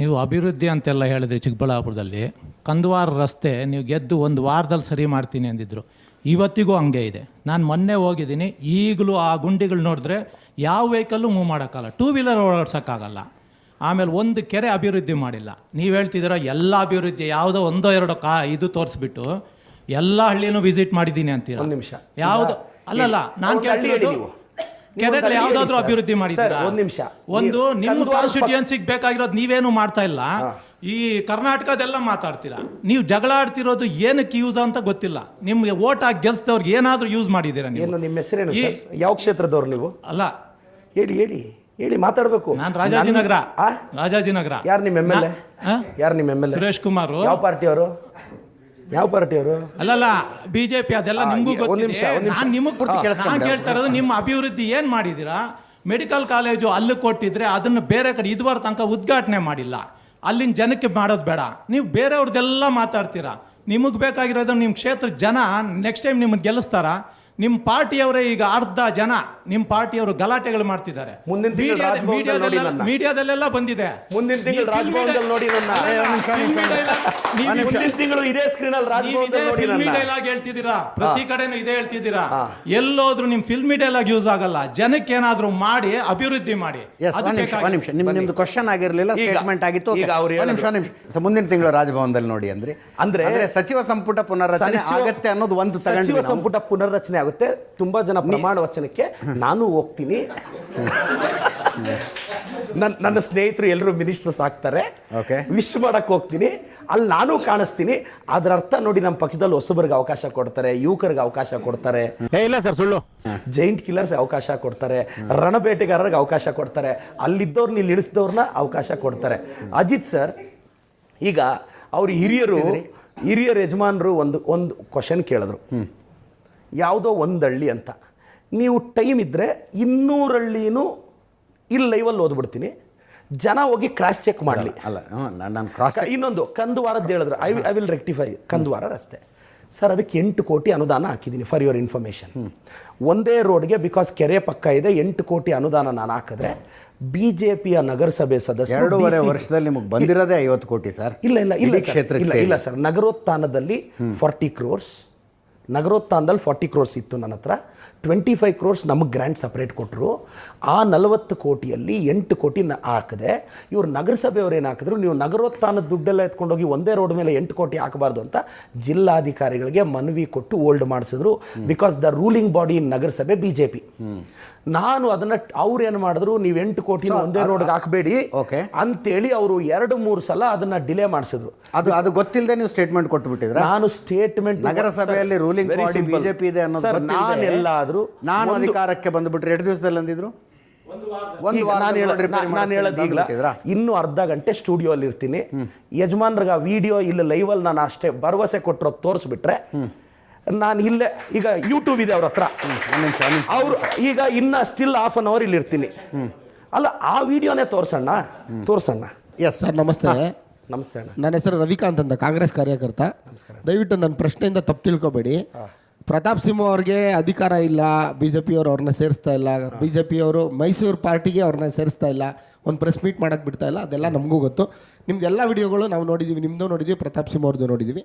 ನೀವು ಅಭಿವೃದ್ಧಿ ಅಂತೆಲ್ಲ ಹೇಳಿದ್ರಿ ಚಿಕ್ಕಬಳ್ಳಾಪುರದಲ್ಲಿ. ಕಂದುವಾರ ರಸ್ತೆ ನೀವು ಗೆದ್ದು ಒಂದು ವಾರದಲ್ಲಿ ಸರಿ ಮಾಡ್ತೀನಿ ಅಂದಿದ್ರು. ಇವತ್ತಿಗೂ ಹಂಗೆ ಇದೆ. ನಾನು ಮೊನ್ನೆ ಹೋಗಿದ್ದೀನಿ ಈಗಲೂ ಆ ಗುಂಡಿಗಳು ನೋಡಿದ್ರೆ ಯಾವ ವೆಹಿಕಲ್ಲು ಮೂವ್ ಮಾಡೋಕ್ಕಲ್ಲ ಟೂ ವೀಲರ್ ಓಡಾಡ್ಸೋಕ್ಕಾಗಲ್ಲ ಆಮೇಲೆ ಒಂದು ಕೆರೆ ಅಭಿವೃದ್ಧಿ ಮಾಡಿಲ್ಲ. ನೀವು ಹೇಳ್ತಿದ್ದೀರ ಎಲ್ಲ ಅಭಿವೃದ್ಧಿ ಯಾವುದೋ ಒಂದೋ ಎರಡೋ ಕಾ ಇದು ತೋರಿಸ್ಬಿಟ್ಟು ಎಲ್ಲ ಹಳ್ಳಿನೂ ವಿಸಿಟ್ ಮಾಡಿದ್ದೀನಿ ಅಂತೀರ? ಒಂದು ನಿಮಿಷ. ಯಾವುದು? ಅಲ್ಲಲ್ಲ ನಾನು ಒಂದು ಹಳ್ಳಿ ಹೇಳಿ ಕೇಳ್ತಿರೋದು ನೀವು. ಕೆರೆಗಳು ಯಾವ್ದಾದ್ರು ಅಭಿವೃದ್ಧಿ ಮಾಡಿದ್ರೆ ಒಂದ್ ನಿಮಿಷ. ಒಂದು ನಿಮ್ಮ ಕಾನ್ಸ್ಟಿಟ್ಯೂನ್ಸಿಗೆ ಬೇಕಾಗಿರೋದು ನೀವೇನು ಮಾಡ್ತಾ ಇಲ್ಲ. ಈ ಕರ್ನಾಟಕದೆಲ್ಲ ಮಾತಾಡ್ತೀರಾ? ನೀವು ಜಗಳ ಆಡ್ತಿರೋದು ಏನಕ್ಕೆ ಯೂಸ್ ಅಂತ ಗೊತ್ತಿಲ್ಲ. ನಿಮ್ಗೆ ಓಟ್ ಹಾಕಿ ಗೆಲ್ಸಿದವ್ರಿಗೆ ಏನಾದ್ರೂ ಯೂಸ್ ಮಾಡಿದ್ದೀರಾ ನೀವು? ಏನು ನಿಮ್ಮ ಹೆಸರೇನು ಈ- ಸರ್? ಯಾವ ಕ್ಷೇತ್ರದವ್ರು ನೀವು? ಅಲ್ಲ. ಹೇಳಿ ಹೇಳಿ ಹೇಳಿ ಮಾತಾಡಬೇಕು. ನಾನು ರಾಜಾಜಿನಗರ ಆ? ರಾಜಾಜಿನಗರ ಯಾರು ನಿಮ್ಮ ಎಂ ಎಲ್ ಎ ಯಾರು ನಿಮ್ಮ M L A Suresh Kumar. ಯಾವ ಪಾರ್ಟಿಯವರು? ಯಾವ ಪಾರ್ಟಿಯವರು ಅಲ್ಲಲ್ಲ ಬಿಜೆಪಿ ಅದೆಲ್ಲ ನಿಮಗೂ ಒಂದ್ ನಿಮಿಷ, ಒಂದ್ ನಿಮಿಷ. ನಾನು ನಿಮಗೆ. ನಾನು ಕೇಳ್ತಾ ಇರೋದು ನಿಮ್ಮ ಅಭಿವೃದ್ಧಿ ಏನು ಮಾಡಿದ್ದೀರಾ? ಮೆಡಿಕಲ್ ಕಾಲೇಜು ಅಲ್ಲಿ ಕೊಟ್ಟಿದ್ರೆ ಅದನ್ನು ಬೇರೆ ಕಡೆ ಇದುವರೆ ತನಕ ಉದ್ಘಾಟನೆ ಮಾಡಿಲ್ಲ. ಅಲ್ಲಿನ ಜನಕ್ಕೆ ಮಾಡೋದು ಬೇಡ. ನೀವು ಬೇರೆಯವ್ರದ್ದೆಲ್ಲ ಮಾತಾಡ್ತೀರಾ? ನಿಮಗೆ ಬೇಕಾಗಿರೋದು ನಿಮ್ಮ ಕ್ಷೇತ್ರ ಜನ ನೆಕ್ಸ್ಟ್ ಟೈಮ್ ನಿಮ್ಮನ್ನು ಗೆಲ್ಲಿಸ್ತಾರ? ನಿಮ್ಮ ಪಾರ್ಟಿಯವರೇ ಈಗ ಅರ್ಧ ಜನ ನಿಮ್ಮ ಪಾರ್ಟಿಯವರು ಗಲಾಟೆಗಳು ಮಾಡ್ತಿದ್ದಾರೆ. ಮುಂದಿನ ತಿಂಗಳು ರಾಜಭವನದಲ್ಲಿ ನೋಡಿ ಮೀಡಿಯಾದಲ್ಲೆಲ್ಲ- ನನ್ನ. ಮೀಡಿಯಾದಲ್ಲೆಲ್ಲ ಬಂದಿದೆ. ಮುಂದಿನ ತಿಂಗಳು ರಾಜಭವನದಲ್ಲಿ ನೋಡಿ ನನ್ನ. ಮುಂದಿನ ತಿಂಗಳು ಇದೇ ಸ್ಕ್ರೀನ್ ಅಲ್ಲಿ ರಾಜಭವನದಲ್ಲಿ ನೋಡಿ ಫಿಲ್ಮಿ ನನ್ನ. ಡೈಲಾಗ್ ಹೇಳ್ತಿದ್ದೀರಾ? ಪ್ರತಿ ಕಡೆನೂ ಇದೇ ಹೇಳ್ತಿದ್ದೀರಾ? ಹಾ. ಎಲ್ಲೋದ್ರು ನಿಮ್ ಫಿಲ್ಮಿ ಡೈಲಾಗ್ ಯೂಸ್ ಆಗಲ್ಲ. ಜನಕ್ಕೆ ಏನಾದ್ರೂ ಮಾಡಿ ಅಭಿವೃದ್ಧಿ ಮಾಡಿ. ಎಸ್ ಒಂದ್ ನಿಮಿಷ ಒಂದ್ ನಿಮಿಷ. ನಿಮ್ ನಿಮ್ದು ಕ್ವಶನ್ ಆಗಿರ್ಲಿಲ್ಲ ಈಗ- ಸ್ಟೇಟ್ಮೆಂಟ್ ಆಗಿತ್ತು. ಈಗ ಅವ್ರು ಒಂದ್ ನಿಮಿಷ ಒಂದ್ ನಿಮಿಷ. ಸೊ ಮುಂದಿನ ತಿಂಗಳು ರಾಜಭವನದಲ್ಲಿ ನೋಡಿ ಅಂದ್ರಿ. ಅಂದ್ರೆ- ಸಚಿವ ಸಂಪುಟ ಪುನರ್ರಚನೆ ಸಚಿವ- ಆಗತ್ತೆ ಅನ್ನೋದು ಒಂದು ಸಚಿವ ಸಂಪುಟ ಪುನರ್ರಚನೆ ಆಗುತ್ತೆ ತುಂಬಾ ಜನ ಪ್ರಮಾಣ ವಚನಕ್ಕೆ ನಾನು ಹೋಗ್ತೀನಿ. ನನ್ನ ನನ್ನ ಸ್ನೇಹಿತರು ಎಲ್ಲರೂ ಮಿನಿಸ್ಟರ್ಸ್ ಆಗ್ತಾರೆ. ಓಕೆ. ವಿಶ್ ಮಾಡಕ್ ಹೋಗ್ತೀನಿ. ಅಲ್ಲಿ ನಾನು ಕಾಣಿಸ್ತೀನಿ. ಅದರ ಅರ್ಥ ನೋಡಿ ನಮ್ಮ ಪಕ್ಷದಲ್ಲಿ ಹೊಸಬರಿಗೆ ಅವಕಾಶ ಕೊಡ್ತಾರೆ ಯುವಕರಿಗೆ ಅವಕಾಶ ಕೊಡ್ತಾರೆ. ಇಲ್ಲ ಸರ್ ಸುಳ್ಳು. ಜೈಂಟ್ ಕಿಲ್ಲರ್ಸ್ ಅವಕಾಶ ಕೊಡ್ತಾರೆ. ರಣಬೇಟೆಗಾರರಿಗೆ ಅವಕಾಶ ಕೊಡ್ತಾರೆ. ಅಲ್ಲಿದ್ದವ್ರನ್ನ ಇಲ್ಲಿ ಇಳಿಸಿದವ್ರನ್ನ ಅವಕಾಶ ಕೊಡ್ತಾರೆ. ಅಜಿತ್ ಸರ್ ಈಗ ಅವ್ರ ಹಿರಿಯರು ಹಿರಿಯರ ಯಜಮಾನರು ಒಂದು ಒಂದು ಕ್ವಶನ್ ಕೇಳಿದ್ರು. ಯಾವುದೋ ಒಂದು ಹಳ್ಳಿ ಅಂತ. ನೀವು ಟೈಮ್ ಇದ್ದರೆ ಇನ್ನೂರು ಹಳ್ಳಿನೂ ಇಲ್ಲಿ ಲೈವಲ್ಲಿ ಓದ್ಬಿಡ್ತೀನಿ. ಜನ ಹೋಗಿ ಕ್ರಾಸ್ ಚೆಕ್ ಮಾಡಲಿ. ಅಲ್ಲ ನಾನು ಕ್ರಾಸ್ ಇನ್ನೊಂದು ಕಂದುವಾರದ್ದು ಹೇಳಿದ್ರೆ. I I will rectify Kanduvara ರಸ್ತೆ. ಸರ್ ಅದಕ್ಕೆ ಎಂಟು ಕೋಟಿ ಅನುದಾನ ಹಾಕಿದ್ದೀನಿ ಫಾರ್ ಯುವರ್ ಇನ್ಫಾರ್ಮೇಷನ್ ಒಂದೇ ರೋಡ್ಗೆ ಬಿಕಾಸ್ ಕೆರೆ ಪಕ್ಕ ಇದೆ ಎಂಟು ಕೋಟಿ ಅನುದಾನ ನಾನು ಹಾಕಿದ್ರೆ ಬಿ ಜೆ ಪಿಯ ನಗರಸಭೆ ಸದಸ್ಯ ಎರಡೂವರೆ ವರ್ಷದಲ್ಲಿ ನಿಮಗೆ ಬಂದಿರೋದೇ ಐವತ್ತು ಕೋಟಿ ಸರ್ ಇಲ್ಲ ಇಲ್ಲ ಇಲ್ಲ ಕ್ಷೇತ್ರ ಇಲ್ಲ ಸರ್. ನಗರೋತ್ಥಾನದಲ್ಲಿ ಫಾರ್ಟಿ ಕ್ರೋರ್ಸ್ ನಗರೋತ್ಥಾನದಲ್ಲಿ ಫಾರ್ಟಿ ಕ್ರೋರ್ಸ್ ಇತ್ತು ನನ್ನ ಹತ್ರ. ಟ್ವೆಂಟಿ ಫೈವ್ ಕ್ರೋರ್ಸ್ ನಮಗೆ ಗ್ರ್ಯಾಂಡ್ ಸಪ್ರೇಟ್ ಕೊಟ್ಟರು ಆ ನಲವತ್ತು ಕೋಟಿಯಲ್ಲಿ ಎಂಟು ಕೋಟಿ ನ ಹಾಕಿದೆ ಇವರು ನಗರಸಭೆಯವರು ಏನು ಹಾಕಿದ್ರು ನೀವು ನಗರೋತ್ಥಾನದ ದುಡ್ಡೆಲ್ಲ ಎತ್ಕೊಂಡೋಗಿ ಒಂದೇ ರೋಡ್ ಮೇಲೆ ಎಂಟು ಕೋಟಿ ಹಾಕಬಾರ್ದು ಅಂತ ಜಿಲ್ಲಾಧಿಕಾರಿಗಳಿಗೆ ಮನವಿ ಕೊಟ್ಟು ಓಲ್ಡ್ ಮಾಡಿಸಿದ್ರು because the ruling body in ನಗರಸಭೆ ಬಿ ಜೆ ಪಿ ನಾನು ಅದನ್ನ ಅವ್ರು ಏನು ಮಾಡಿದ್ರು ನೀವು ಎಂಟು ಕೋಟಿ ಒಂದೇ ರೋಡ್ಗೆ ಹಾಕಬೇಡಿ ಓಕೆ ಅಂತೇಳಿ ಅವರು ಎರಡು ಮೂರು ಸಲ ಅದನ್ನ ಡಿಲೇ ಮಾಡಿಸಿದ್ರು. ಅದು ಅದು ಗೊತ್ತಿಲ್ಲದೆ ನೀವು ಸ್ಟೇಟ್ಮೆಂಟ್ ಕೊಟ್ಟು ನಾನು ಸ್ಟೇಟ್ಮೆಂಟ್ ನಗರಸಭೆಯಲ್ಲಿ ರೂಲಿಂಗ್ ಬಾಡಿ ಬಿಜೆಪಿ ಇದೆ ಅನ್ನೋದು ಗೊತ್ತಿಲ್ದೆ. ನಾನೆಲ್ಲಾದ್ರೂ ನಾನು ಅಧಿಕಾರಕ್ಕೆ ಬಂದುಬಿಟ್ರೆ ಎರಡು ದಿವಸದಲ್ಲಿ ಅಂದಿದ್ರು? ಒಂದು ಈಗ ವಾರ ನಾನು ಹೇಳ ನಾನು ಹೇಳೋದು ಈಗಲ ಇನ್ನೂ ಅರ್ಧ ಗಂಟೆ ಸ್ಟುಡಿಯೋ ಅಲ್ಲಿ ಇರ್ತೀನಿ ಯಜಮಾನ್ರಿಗೆ ಆ ವಿಡಿಯೋ ಇಲ್ಲಿ ಲೈವಲ್ಲಿ ನಾನು ಅಷ್ಟೇ ಭರವಸೆ ಕೊಟ್ಟರು ತೋರಿಸ್ಬಿಟ್ರೆ ನಾನು ಇಲ್ಲೇ ಈಗ ಯೂಟ್ಯೂಬ್ ಇದೆ ಅವ್ರ ಹತ್ರ. ಅವರು ಈಗ ಇನ್ನ ಸ್ಟಿಲ್ ಹಾಫ್ ಅನ್ ಅವರ್ ಇಲ್ಲಿ ಇರ್ತೀನಿ. ಅಲ್ಲ ಆ ವಿಡಿಯೋನೇ ತೋರ್ಸಣ್ಣ? ತೋರ್ಸಣ್ಣ. ಎಸ್ ಸರ್ ನಮಸ್ತೆ. ನಮಸ್ತೆ ಅಣ್ಣ. ನನ್ನ ಹೆಸರು ರವಿಕಾಂತ್ ಅಂತ ಕಾಂಗ್ರೆಸ್ ಕಾರ್ಯಕರ್ತ. ದಯವಿಟ್ಟು ನನ್ನ ಪ್ರಶ್ನೆಯಿಂದ ತಪ್ಪು ತಿಳ್ಕೊಬೇಡಿ. ಪ್ರತಾಪ್ ಸಿಂಹ ಅವ್ರಿಗೆ ಅಧಿಕಾರ ಇಲ್ಲ ಬಿ ಜೆ ಪಿಯವರು ಅವ್ರನ್ನ ಸೇರಿಸ್ತಾ ಇಲ್ಲ ಬಿ ಜೆ ಪಿಯವರು ಮೈಸೂರು ಪಾರ್ಟಿಗೆ ಅವ್ರನ್ನ ಸೇರಿಸ್ತಾ ಇಲ್ಲ ಒಂದು ಪ್ರೆಸ್ ಮೀಟ್ ಮಾಡಕ್ಕೆ ಬಿಡ್ತಾ ಇಲ್ಲ ಅದೆಲ್ಲ ನಮಗೂ ಗೊತ್ತು. ನಿಮ್ದು ಎಲ್ಲ ವಿಡಿಯೋಗಳು ನಾವು ನೋಡಿದ್ದೀವಿ ನಿಮ್ಮದು ನೋಡಿದ್ದೀವಿ ಪ್ರತಾಪ್ ಸಿಂಹ ಅವ್ರದ್ದು ನೋಡಿದ್ದೀವಿ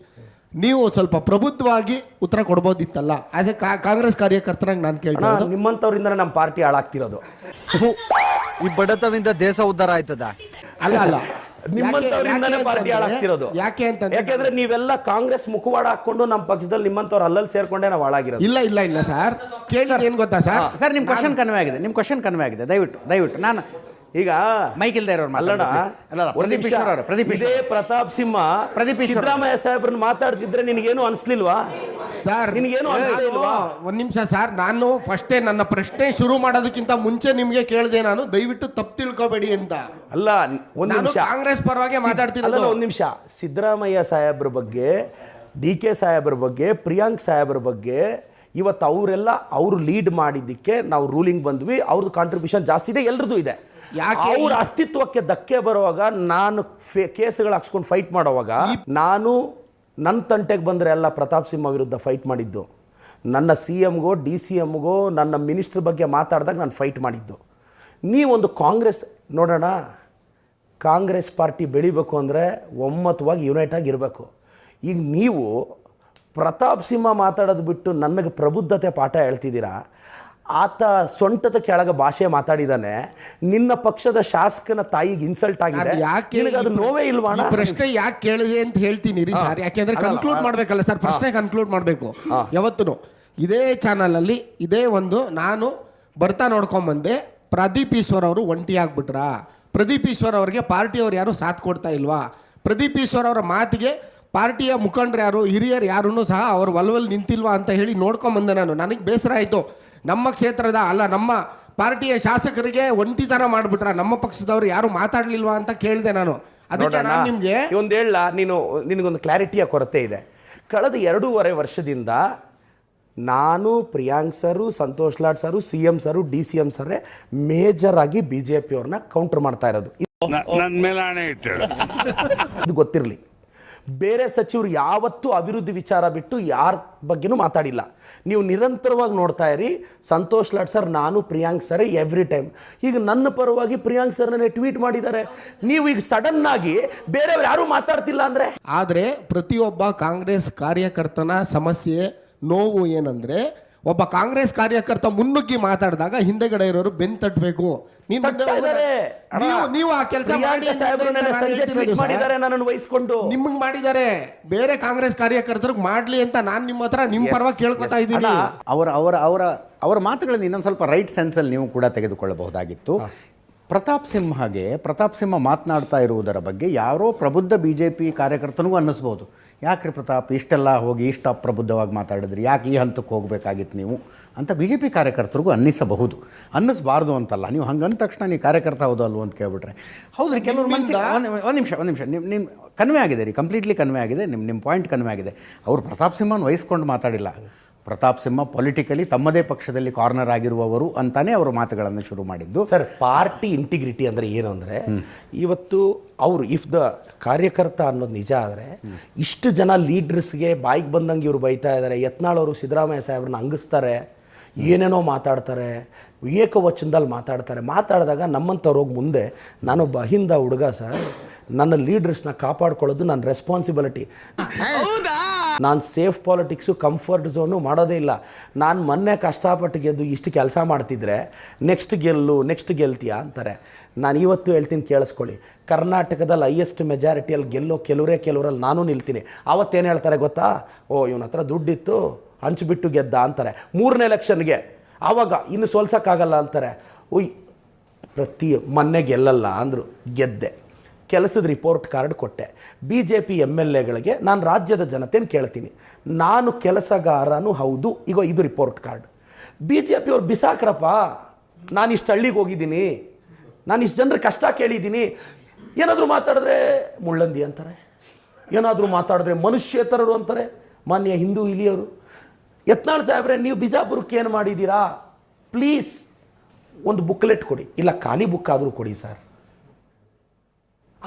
ನೀವು ಸ್ವಲ್ಪ ಪ್ರಬುದ್ಧವಾಗಿ ಉತ್ತರ ಕೊಡ್ಬೋದಿತ್ತಲ್ಲ ಆಸ್ ಎ ಕಾಂಗ್ರೆಸ್ ಕಾರ್ಯಕರ್ತನಾಗಿ ನಾನು ಕೇಳ್ತೀನಿ ನಿಮ್ಮಂಥವ್ರಿಂದ ನಮ್ಮ ಪಾರ್ಟಿ ಹಾಳಾಗ್ತಿರೋದು. ಈ ಬಡತನದಿಂದ ದೇಶ ಉದ್ಧಾರ ಆಯ್ತದ? ಅಲ್ಲ ಅಲ್ಲ. ಯಾಕೆ ಪಾರ್ಟಿ ಅಂತಂದ್ರೆ- ಹಾಳಾಗ್ತಿರೋದು. ಯಾಕೆ ಅಂತ ಯಾಕೆಂದ್ರೆ ನೀವೆಲ್ಲ ಕಾಂಗ್ರೆಸ್ ಮುಖವಾಡ ಹಾಕೊಂಡು ನಮ್ಮ ಪಕ್ಷದಲ್ಲಿ ನಿಮ್ಮಂತವ್ರು ಅಲ್ಲಲ್ಲಿ ಸೇರ್ಕೊಂಡೆ ನಾವು ಹಾಳಾಗಿರೋದು. ಇಲ್ಲ ಇಲ್ಲ ಇಲ್ಲ ಸರ್. ಕೇಳಿ ಏನು ಗೊತ್ತಾ ಸರ್? ಸರ್ ನಿಮ್ಮ ಕ್ವಶನ್ ಕನ್ವೆ ಆಗಿದೆ ನಿಮ್ಮ ಕ್ವಶನ್ ಕನ್ವೆ ಆಗಿದೆ. ದಯವಿಟ್ಟು ದಯವಿಟ್ಟು. ನಾನು ಈಗ ಮೈಕ್ ಇಲ್ದೇ ಇರೋರು ಅಲ್ಲಣ್ಣ ಪ್ರದೀಪ್ ನಿಮಿಷ. ಈಶ್ವರ್ ಅವ್ರೆ, ಪ್ರದೀಪ್ ಇದೇ. ಪ್ರತಾಪ್ ಸಿಂಹ ಪ್ರದೀಪ್ ಈಶ್ವರ್. ಸಿದ್ದರಾಮಯ್ಯ ಸಾಹೇಬ್ರನ್ನ ಮಾತಾಡ್ತಿದ್ರೆ ನಿನಗೇನು ಅನಿಸ್ಲಿಲ್ವಾ ಸರ್ ನಿನಗೇನು ಅನಿಸ್ಲಿಲ್ವಾ? ಒಂದು ನಿಮಿಷ ಸರ್ ನಾನು ಫಸ್ಟೇ ನನ್ನ ಪ್ರಶ್ನೆ ಶುರು ಮಾಡೋದಕ್ಕಿಂತ ಮುಂಚೆ ನಿಮಗೆ ಕೇಳಿದೆ ನಾನು ದಯವಿಟ್ಟು ತಪ್ಪು ತಿಳ್ಕೊಬೇಡಿ ಅಂತ ಅಲ್ಲ ಒಂದ್ ನಾನು ನಿಮಿಷ ಕಾಂಗ್ರೆಸ್ ಪರವಾಗಿ ಮಾತಾಡ್ತಿರೋದು. ಒಂದು ಒಂದ್ ನಿಮಿಷ ಸಿದ್ದರಾಮಯ್ಯ ಸಾಹೇಬ್ರ ಬಗ್ಗೆ ಡಿ ಕೆ ಸಾಹೇಬ್ರ ಬಗ್ಗೆ ಪ್ರಿಯಾಂಕ್ ಸಾಹೇಬ್ರ ಬಗ್ಗೆ ಇವತ್ತು ಅವರೆಲ್ಲ ಅವರು ಲೀಡ್ ಮಾಡಿದ್ದಕ್ಕೆ ನಾವು ರೂಲಿಂಗ್ ಬಂದ್ವಿ ಅವ್ರದ್ದು ಕಾಂಟ್ರಿಬ್ಯೂಷನ್ ಜಾಸ್ತಿ ಇದೆ ಎಲ್ರದ್ದು ಇದೆ ಯಾಕೆ ಅವ್ರ ಅಸ್ತಿತ್ವಕ್ಕೆ ಧಕ್ಕೆ ಬರುವಾಗ ನಾನು ಫೇ ಕೇಸ್ಗಳು ಹಾಕ್ಸ್ಕೊಂಡು ಫೈಟ್ ಮಾಡುವಾಗ ನಾನು ನನ್ನ ತಂಟೆಗೆ ಬಂದರೆ ಎಲ್ಲ ಪ್ರತಾಪ್ ಸಿಂಹ ವಿರುದ್ಧ ಫೈಟ್ ಮಾಡಿದ್ದು. ನನ್ನ ಸಿ ಎಮ್ಗೋ ಡಿ ಸಿ ಎಮ್ಗೋ ನನ್ನ ಮಿನಿಸ್ಟ್ರ್ ಬಗ್ಗೆ ಮಾತಾಡಿದಾಗ ನಾನು ಫೈಟ್ ಮಾಡಿದ್ದು. ನೀವೊಂದು ಕಾಂಗ್ರೆಸ್ ನೋಡೋಣ. ಕಾಂಗ್ರೆಸ್ ಪಾರ್ಟಿ ಬೆಳಿಬೇಕು ಅಂದರೆ ಒಮ್ಮತವಾಗಿ ಯುನೈಟ್ ಆಗಿರಬೇಕು ಈಗ ನೀವು ಪ್ರತಾಪ್ ಸಿಂಹ ಮಾತಾಡೋದು ಬಿಟ್ಟು ನನಗೆ ಪ್ರಬುದ್ಧತೆ ಪಾಠ ಹೇಳ್ತಿದ್ದೀರಾ? ಆತ ಸೊಂಟದ ಕೆಳಗೆ ಭಾಷೆ ಮಾತಾಡಿದಾನೆ. ನಿನ್ನ ಪಕ್ಷದ ಶಾಸಕನ ತಾಯಿಗೆ ಇನ್ಸಲ್ಟ್ ಆಗಿದೆ. ಯಾಕೆ ನಿನಗೆ ಅದು ನೋವೇ ಇಲ್ವಾ ಪ್ರಶ್ನೆ ಯಾಕೆ ಕೇಳಿದೆ ಅಂತ ಹೇಳ್ತೀನಿ ರೀ ಸರ್. ಯಾಕೆಂದ್ರೆ ಕನ್ಕ್ಲೂಡ್ ಮಾಡ್ಬೇಕಲ್ಲ ಸರ್ ಪ್ರಶ್ನೆ ಕನ್ಕ್ಲೂಡ್ ಮಾಡಬೇಕು. ಯಾವತ್ತೂ ಇದೇ ಚಾನಲಲ್ಲಿ ಇದೇ ಒಂದು ನಾನು ಬರ್ತಾ ನೋಡ್ಕೊಂಡ್ ಬಂದೆ ಪ್ರದೀಪ್ ಈಶ್ವರ್ ಅವರು ಒಂಟಿ ಆಗ್ಬಿಟ್ರ? ಪ್ರದೀಪ್ ಈಶ್ವರ್ ಅವರಿಗೆ ಪಾರ್ಟಿಯವ್ರು ಯಾರು ಸಾಥ್ ಕೊಡ್ತಾ ಇಲ್ವಾ? ಪ್ರದೀಪ್ ಈಶ್ವರ್ ಅವರ ಮಾತಿಗೆ ಪಾರ್ಟಿಯ ಮುಖಂಡರು ಯಾರು ಹಿರಿಯರು ಯಾರೂ ಸಹ ಅವ್ರ ಒಲವಲ್ಲಿ ನಿಂತಿಲ್ವಾ ಅಂತ ಹೇಳಿ ನೋಡ್ಕೊಂಡ್ ಬಂದೆ ನಾನು. ನನಗೆ ಬೇಸರ ಆಯಿತು. ನಮ್ಮ ಕ್ಷೇತ್ರದ ಅಲ್ಲ ನಮ್ಮ ಪಾರ್ಟಿಯ ಶಾಸಕರಿಗೆ ಒಂಟಿತನ ಮಾಡಿಬಿಟ್ರ. ನಮ್ಮ ಪಕ್ಷದವ್ರು ಯಾರು ಮಾತಾಡ್ಲಿಲ್ವಾ ಅಂತ ಕೇಳಿದೆ ನಾನು. ಅದಕ್ಕೆ ನಾನು ನಿಮಗೆ ಒಂದು ಹೇಳ ನೀನು ನಿನಗೊಂದು ಕ್ಲಾರಿಟಿಯ ಕೊರತೆ ಇದೆ. ಕಳೆದ ಎರಡೂವರೆ ವರ್ಷದಿಂದ ನಾನು Priyank sir Santosh Lad sir C M sir D C M ಸರ್ರೆ major ಆಗಿ ಬಿ ಜೆ ಪಿಯವ್ರನ್ನ ಕೌಂಟರ್ ಮಾಡ್ತಾ ಇರೋದು. ಇದು ಗೊತ್ತಿರಲಿ. ಬೇರೆ ಸಚಿವರು ಯಾವತ್ತೂ ಅಭಿವೃದ್ಧಿ ವಿಚಾರ ಬಿಟ್ಟು ಯಾರ ಬಗ್ಗೆನೂ ಮಾತಾಡಿಲ್ಲ. ನೀವು ನಿರಂತರವಾಗಿ ನೋಡ್ತಾ ಇರಿ. ಸಂತೋಷ್ ಲಾಡ್ ಸರ್, ನಾನು ಪ್ರಿಯಾಂಕ್ ಸರ್ ಎವ್ರಿ ಟೈಮ್ ಈಗ ನನ್ನ ಪರವಾಗಿ ಪ್ರಿಯಾಂಕ್ ಸರ್ನೇ ಟ್ವೀಟ್ ಮಾಡಿದ್ದಾರೆ. ನೀವು ಈಗ ಸಡನ್ ಆಗಿ ಬೇರೆಯವ್ರು ಯಾರೂ ಮಾತಾಡ್ತಿಲ್ಲ ಅಂದರೆ? ಆದರೆ ಪ್ರತಿಯೊಬ್ಬ ಕಾಂಗ್ರೆಸ್ ಕಾರ್ಯಕರ್ತನ ಸಮಸ್ಯೆ, ನೋವು ಏನಂದ್ರೆ ಒಬ್ಬ ಕಾಂಗ್ರೆಸ್ ಕಾರ್ಯಕರ್ತ ಮುನ್ನುಗ್ಗಿ ಮಾತಾಡಿದಾಗ ಹಿಂದೆಗಡೆ ಇರೋರು ಬೆನ್ ತಟ್ಟಬೇಕು ನೀನ್ ನೀವು ಆ ಕೆಲಸ ವಹಿಸ್ಕೊಂಡು. ನಿಮ್ಗೆ ಮಾಡಿದ್ದಾರೆ. ಬೇರೆ ಕಾಂಗ್ರೆಸ್ ಕಾರ್ಯಕರ್ತರಿಗೆ ಮಾಡ್ಲಿ ಅಂತ ನಾನ್ ನಿಮ್ಮ ಹತ್ರ ನಿಮ್ ಪರವಾಗಿ ಕೇಳ್ಕೊತಾ ಇದ್ದೀನಿ. ಅವರ ಅವರ ಅವರ ಅವರ ಮಾತುಗಳನ್ನು ಇನ್ನೊಂದು ಸ್ವಲ್ಪ ರೈಟ್ ಸೆನ್ಸಲ್ಲಿ ನೀವು ಕೂಡ ತೆಗೆದುಕೊಳ್ಳಬಹುದಾಗಿತ್ತು. ಪ್ರತಾಪ್ ಸಿಂಹಗೆ ಪ್ರತಾಪ್ ಸಿಂಹ ಮಾತನಾಡ್ತಾ ಇರುವುದರ ಬಗ್ಗೆ ಯಾರೋ ಪ್ರಬುದ್ಧ ಬಿಜೆಪಿ ಜೆ ಪಿ ಕಾರ್ಯಕರ್ತನಿಗೂ ಅನ್ನಿಸ್ಬೋದು. ಯಾಕ್ರಿ ಪ್ರತಾಪ್ ಇಷ್ಟೆಲ್ಲ ಹೋಗಿ ಇಷ್ಟು ಅಪ್ರಬುದ್ಧವಾಗಿ ಮಾತಾಡಿದ್ರಿ? ಯಾಕೆ ಈ ಹಂತಕ್ಕೆ ಹೋಗಬೇಕಾಗಿತ್ತು ನೀವು? ಅಂತ ಬಿ ಜೆ ಪಿ ಕಾರ್ಯಕರ್ತರಿಗೂ ಅನ್ನಿಸಬಹುದು. ಅನ್ನಿಸ್ಬಾರ್ದು ಅಂತಲ್ಲ. ನೀವು ಹಂಗೆ ಅಂದ ತಕ್ಷಣ ನೀವು ಕಾರ್ಯಕರ್ತ ಹೌದು ಅಲ್ವ ಅಂತ ಕೇಳ್ಬಿಟ್ರೆ. ರೀ ಕೆಲವರು ಮನಸ್ಸಿಗೆ ಒಂದು ಒಂದು ನಿಮಿಷ ಒಂದು ನಿಮಿಷ. ನಿಮ್ಮ ನಿಮ್ಮ ಕನ್ವೆ ಆಗಿದೆ ರೀ ಕಂಪ್ಲೀಟ್ಲಿ ಕನ್ವೆ ಆಗಿದೆ. ನಿಮ್ಮ ನಿಮ್ಮ ಪಾಯಿಂಟ್ ಕನ್ವೆ ಆಗಿದೆ. ಅವರು ಪ್ರತಾಪ್ ಸಿಂಹನ ವಹಿಸ್ಕೊಂಡು ಮಾತಾಡಿಲ್ಲ. ಪ್ರತಾಪ್ ಸಿಂಹ ಪೊಲಿಟಿಕಲಿ ತಮ್ಮದೇ ಪಕ್ಷದಲ್ಲಿ ಕಾರ್ನರ್ ಆಗಿರುವವರು ಅಂತಾನೆ ಅವರು ಮಾತುಗಳನ್ನು ಶುರು ಮಾಡಿದ್ದು. ಸರ್ ಪಾರ್ಟಿ ಇಂಟಿಗ್ರಿಟಿ ಅಂದರೆ ಏನು ಅಂದರೆ ಇವತ್ತು ಅವರು ಇಫ್ ದ ಕಾರ್ಯಕರ್ತ ಅನ್ನೋದು ನಿಜ ಆದರೆ ಇಷ್ಟು ಜನ ಲೀಡ್ರಸ್ಗೆ ಬಾಯಿಗೆ ಬಂದಂಗೆ ಇವರು ಬೈತಾ ಇದ್ದಾರೆ ಯತ್ನಾಳವರು ಸಿದ್ದರಾಮಯ್ಯ ಸಾಹೇಬ್ರನ್ನ ಹಂಗಿಸ್ತಾರೆ ಏನೇನೋ ಮಾತಾಡ್ತಾರೆ ಏಕವಚನದಲ್ಲಿ ಮಾತಾಡ್ತಾರೆ ಮಾತಾಡಿದಾಗ ನಮ್ಮಂಥವ್ರು ಹೋಗಿ ಮುಂದೆ ನಾನು ಅಹಿಂದ ಹುಡುಗ ಸರ್ ನನ್ನ ಲೀಡರ್ಸ್ನ ಕಾಪಾಡ್ಕೊಳ್ಳೋದು ನನ್ನ ರೆಸ್ಪಾನ್ಸಿಬಿಲಿಟಿ ನಾನು ಸೇಫ್ ಪಾಲಿಟಿಕ್ಸು ಕಂಫರ್ಟ್ ಝೋನು ಮಾಡೋದೇ ಇಲ್ಲ. ನಾನು ಮೊನ್ನೆ ಕಷ್ಟಪಟ್ಟು ಗೆದ್ದು ಇಷ್ಟು ಕೆಲಸ ಮಾಡ್ತಿದ್ರೆ ನೆಕ್ಸ್ಟ್ ಗೆಲ್ಲು ನೆಕ್ಸ್ಟ್ ಗೆಲ್ತೀಯಾ ಅಂತಾರೆ. ನಾನು ಇವತ್ತು ಹೇಳ್ತೀನಿ ಕೇಳಿಸ್ಕೊಳ್ಳಿ. ಕರ್ನಾಟಕದಲ್ಲಿ ಹೈಯೆಸ್ಟ್ ಮೆಜಾರಿಟಿಯಲ್ಲಿ ಗೆಲ್ಲೋ ಕೆಲವರೇ ಕೆಲವರಲ್ಲಿ ನಾನು ನಿಲ್ತೀನಿ. ಅವತ್ತೇನು ಹೇಳ್ತಾರೆ ಗೊತ್ತಾ? ಓ, ಇವನ ಹತ್ರ ದುಡ್ಡಿತ್ತು ಹಂಚಿಬಿಟ್ಟು ಗೆದ್ದ ಅಂತಾರೆ. ಮೂರನೇ ಎಲೆಕ್ಷನ್ಗೆ ಆವಾಗ ಇನ್ನು ಸೋಲ್ಸೋಕ್ಕಾಗಲ್ಲ ಅಂತಾರೆ. ಉಯ್, ಪ್ರತಿ ಮೊನ್ನೆ ಗೆಲ್ಲಲ್ಲ ಅಂದರು, ಗೆದ್ದೆ. ಕೆಲಸದ ರಿಪೋರ್ಟ್ ಕಾರ್ಡ್ ಕೊಟ್ಟೆ. B J P M L ಎಗಳಿಗೆ ನಾನು ರಾಜ್ಯದ ಜನತೆನ ಕೇಳ್ತೀನಿ. ನಾನು ಕೆಲಸಗಾರನು ಹೌದು ಈಗ ಇದು ರಿಪೋರ್ಟ್ ಕಾರ್ಡ್ ಬಿ ಜೆ ಪಿಯವ್ರು ಬಿಸಾಕ್ರಪ್ಪ, ನಾನು ಇಷ್ಟು ಹಳ್ಳಿಗೆ ಹೋಗಿದ್ದೀನಿ, ನಾನು ಇಷ್ಟು ಜನರ ಕಷ್ಟ ಕೇಳಿದ್ದೀನಿ. ಏನಾದರೂ ಮಾತಾಡಿದ್ರೆ ಮುಳ್ಳಂದಿ ಅಂತಾರೆ. ಏನಾದರೂ ಮಾತಾಡಿದ್ರೆ ಮನುಷ್ಯೇತರರು ಅಂತಾರೆ. ಮಾನ್ಯ ಹಿಂದೂ ಇಲಿಯವರು ಯತ್ನಾಳ್ ಸಾಹೇಬ್ರೆ, ನೀವು ಬಿಜಾಪುರಕ್ಕೆ ಏನು ಮಾಡಿದ್ದೀರಾ ಪ್ಲೀಸ್, ಒಂದು ಬುಕ್ಲೆಟ್ ಕೊಡಿ. ಇಲ್ಲ, ಖಾಲಿ ಬುಕ್ ಆದರೂ ಕೊಡಿ, ಸರ್.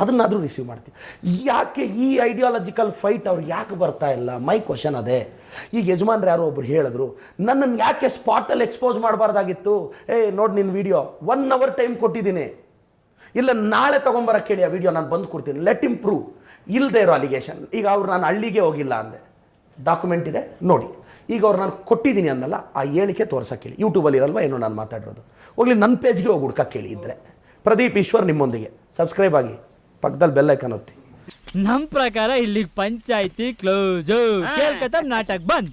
ಅದನ್ನಾದರೂ ರಿಸೀವ್ ಮಾಡ್ತೀವಿ. ಯಾಕೆ ಈ ಐಡಿಯಾಲಜಿಕಲ್ ಫೈಟ್ ಅವ್ರು ಯಾಕೆ ಬರ್ತಾ ಇಲ್ಲ? ಮೈ ಕ್ವಶನ್ ಅದೇ. ಈಗ ಯಜಮಾನ್ರು ಯಾರೋ ಒಬ್ರು ಹೇಳಿದ್ರು ನನ್ನನ್ನು ಯಾಕೆ ಸ್ಪಾಟಲ್ಲಿ ಎಕ್ಸ್ಪೋಸ್ ಮಾಡಬಾರ್ದಾಗಿತ್ತು? ಏ, ನೋಡಿ ನಿನ್ನ ವಿಡಿಯೋ ಒನ್ ಅವರ್ ಟೈಮ್ ಕೊಟ್ಟಿದ್ದೀನಿ. ಇಲ್ಲ, ನಾಳೆ ತೊಗೊಂಬರಕ್ಕೆ ಹೇಳಿ ಆ ವಿಡಿಯೋ ನಾನು ಬಂದು ಕೊಡ್ತೀನಿ. ಲೆಟ್ ಇಂಪ್ರೂವ್ ಇಲ್ಲದೆ ಇರೋ ಅಲಿಗೇಷನ್ ಈಗ ಅವ್ರು ನಾನು ಹಳ್ಳಿಗೆ ಹೋಗಿಲ್ಲ ಅಂದೆ. ಡಾಕ್ಯುಮೆಂಟ್ ಇದೆ, ನೋಡಿ. ಈಗ ಅವ್ರು ನಾನು ಕೊಟ್ಟಿದ್ದೀನಿ ಅಂದಲ್ಲ, ಆ ಹೇಳಿಕೆ ತೋರ್ಸಕ್ಕೆ ಹೇಳಿ. ಯೂಟ್ಯೂಬಲ್ಲಿ ಇರಲ್ವಾ ಏನೋ ನಾನು ಮಾತಾಡಿರೋದು. ಹೋಗ್ಲಿ ನನ್ನ ಪೇಜ್ಗೆ ಹೋಗಿ ಹುಡ್ಕಕ್ಕೆ ಕೇಳಿ ಇದ್ದರೆ ಪ್ರದೀಪ್ ಈಶ್ವರ್ ನಿಮ್ಮೊಂದಿಗೆ. ಸಬ್ಸ್ಕ್ರೈಬ್ ಆಗಿ. ಪಕ್ಕದಲ್ಲಿ ಬೆಲ್ ಐಕನ್ ಒತ್ತಿ ನಮ್ ಪ್ರಕಾರ ಇಲ್ಲಿಗೆ ಪಂಚಾಯ್ತಿ ಕ್ಲೋಸು ಕೇಳ್ಕತ್ತ ನಾಟಕ ಬಂದ್.